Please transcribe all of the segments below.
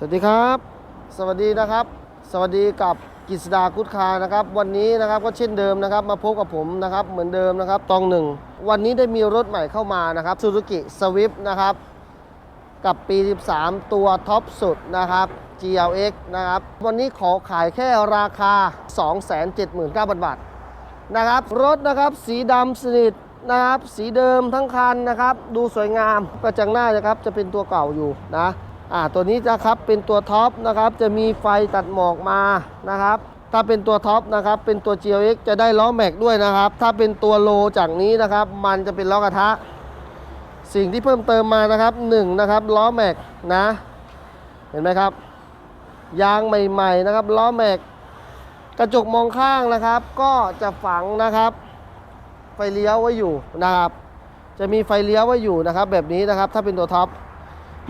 สวัสดีครับ สวัสดีนะครับ สวัสดีกับกิษดาคุดคานะครับ วันนี้นะครับก็เช่นเดิมนะครับ มาพบกับผมนะครับ เหมือนเดิมนะครับตองหนึ่งวันนี้ได้มีรถใหม่เข้ามานะครับ Suzuki Swift นะครับ กับปี 13 ตัวท็อปสุดนะครับ GLX นะครับ วันนี้ขอขายแค่ราคา 279,000 บาทนะครับ รถนะครับสีดำสนิทนะครับ สีเดิมทั้งคันนะครับ ดูสวยงามกระจังหน้านะครับจะเป็นตัวเก่าอยู่นะ อ่าตัวนี้นะครับเป็นตัวท็อปนะครับจะมีไฟตัดหมอกมานะครับถ้าเป็นตัวท็อปนะครับเป็นตัว GLX จะได้ล้อแม็กด้วยนะครับ ถ้าเป็นตัวโลจากนี้นะครับ มันจะเป็นล้อกระทะ สิ่งที่เพิ่มเติมมานะครับ1นะครับล้อแม็กนะเห็นไหมครับ ยางใหม่ๆนะครับล้อแม็กกระจกมองข้างนะครับ ก็จะฝังนะครับ ไฟเลี้ยวไว้อยู่นะครับ จะมีไฟเลี้ยวไว้อยู่นะครับ แบบนี้นะครับถ้าเป็นตัวท็อป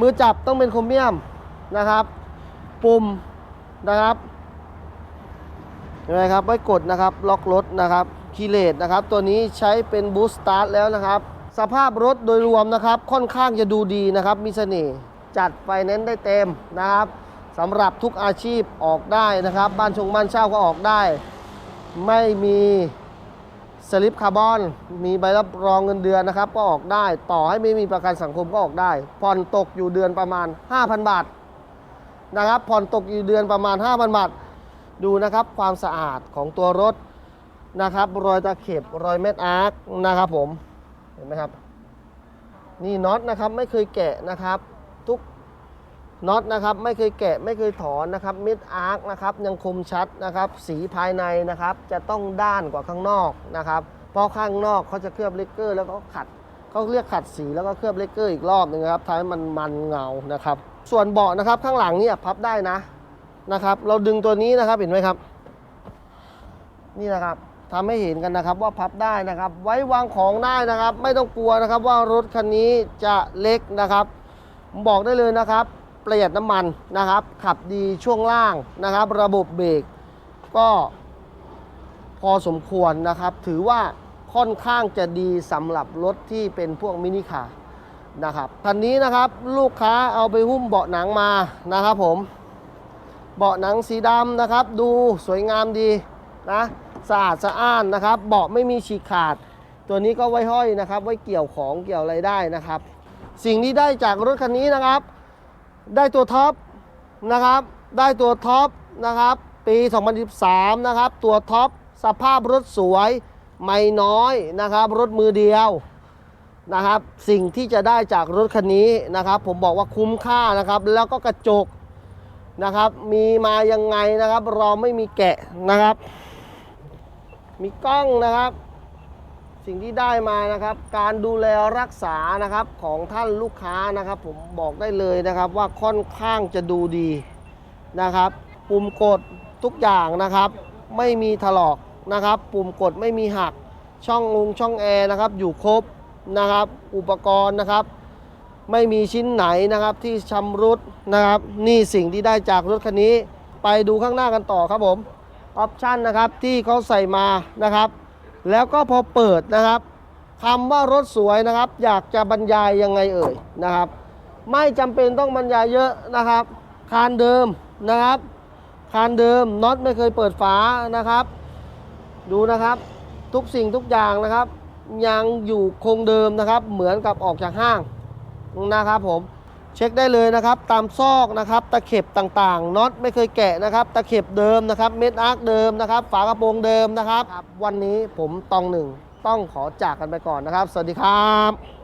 มือจับต้องเป็นโครเมียมนะครับ ปุ่มนะครับเห็นไหมครับไว้กดนะครับล็อกรถนะครับคีเลตนะครับ ตัวนี้ใช้เป็นบูสต์สตาร์ทแล้วนะครับ สภาพรถโดยรวมนะครับ ค่อนข้างจะดูดีนะครับ มีเสน่ห์จัดไฟแนนซ์ได้เต็มนะครับสำหรับทุกอาชีพออกได้นะครับ บ้านชงบ้านเช่าก็ออกได้ ไม่มี สลิปคาร์บอน มีใบรับรองเงินเดือนนะครับ ก็ออกได้ ต่อให้ไม่มีประกันสังคมก็ออกได้ ผ่อนตกอยู่เดือนประมาณ 5,000 บาทนะครับ ผ่อนตกอยู่เดือนประมาณ 5,000 บาท ดูนะครับความสะอาดของตัวรถนะครับ รอยตะเข็บ รอยเม็ดอาร์คนะครับผม เห็นไหมครับ นี่น็อตนะครับ ไม่เคยแกะนะครับ ทุก น็อตนะครับไม่เคยแกะไม่เคยถอนนะครับมิดอาร์คนะครับยังคมชัดนะครับสีภายในนะครับจะต้องด้านกว่าข้างนอกนะครับเพราะข้างนอกเขาจะเคลือบเลกเกอร์ แล้วก็ขัดเขาเรียกขัดสีแล้วก็เคลือบเลกเกอร์อีกรอบหนึงครับทำให้มันมันเงานะครับ ส่วนเบาะนะครับข้างหลังเนี่ยพับได้นะนะครับ เราดึงตัวนี้นะครับเห็นไหมครับ นี่นะครับทำให้เห็นกันนะครับว่าพับได้นะครับ ไว้วางของได้นะครับ ไม่ต้องกลัวนะครับว่ารถคันนี้จะเล็กนะครับ ผมบอกได้เลยนะครับ ประหยัดน้ำมันนะครับ ขับดีช่วงล่างนะครับ ระบบเบรกก็พอสมควรนะครับ ถือว่าค่อนข้างจะดีสำหรับรถที่เป็นพวกมินิคาร์นะครับคันนี้นะครับลูกค้าเอาไปหุ้มเบาะหนังมานะครับผมเบาะหนังสีดำนะครับ ดูสวยงามดีนะสะอาดสะอ้านนะครับ เบาะไม่มีฉีกขาด ตัวนี้ก็ไว้ห้อยนะครับ ไว้เกี่ยวของเกี่ยวอะไรได้นะครับ สิ่งที่ได้จากรถคันนี้นะครับ ได้ตัวท็อปนะครับ ได้ตัวท็อปนะครับ ปี 2013 นะครับ ตัวท็อปสภาพรถสวยไม่น้อยนะครับ รถมือเดียวนะครับ สิ่งที่จะได้จากรถคันนี้นะครับ ผมบอกว่าคุ้มค่านะครับ แล้วก็กระจกนะครับ มีมายังไงนะครับ เราไม่มีแกะนะครับ มีกล้องนะครับ สิ่งที่ได้มานะครับ การดูแลรักษานะครับของท่านลูกค้านะครับ ผมบอกได้เลยนะครับว่าค่อนข้างจะดูดีนะครับ ปุ่มกดทุกอย่างนะครับ ไม่มีถลอกนะครับ ปุ่มกดไม่มีหักช่องงช่องแอร์นะครับ อยู่ครบนะครับ อุปกรณ์นะครับ ไม่มีชิ้นไหนนะครับที่ชำรุดนะครับ นี่สิ่งที่ได้จากรถคันนี้ ไปดูข้างหน้ากันต่อครับผมออปชันนะครับที่เขาใส่มานะครับ แล้วก็พอเปิดนะครับคำว่ารถสวยนะครับ อยากจะบรรยายยังไงเอ่ยนะครับ ไม่จำเป็นต้องบรรยายเยอะนะครับ คานเดิมนะครับคานเดิมน็อตไม่เคยเปิดฝานะครับ ดูนะครับทุกสิ่งทุกอย่างนะครับ ยังอยู่คงเดิมนะครับ เหมือนกับออกจากห้างนะครับผม เช็คได้เลยนะครับตามซอกนะครับตะเข็บต่างๆน็อตไม่เคยแกะนะครับตะเข็บเดิมนะครับเม็ดอาร์คเดิมนะครับฝากระโปรงเดิมนะครับ วันนี้ผมตองหนึ่งต้องขอจากกันไปก่อนนะครับ สวัสดีครับ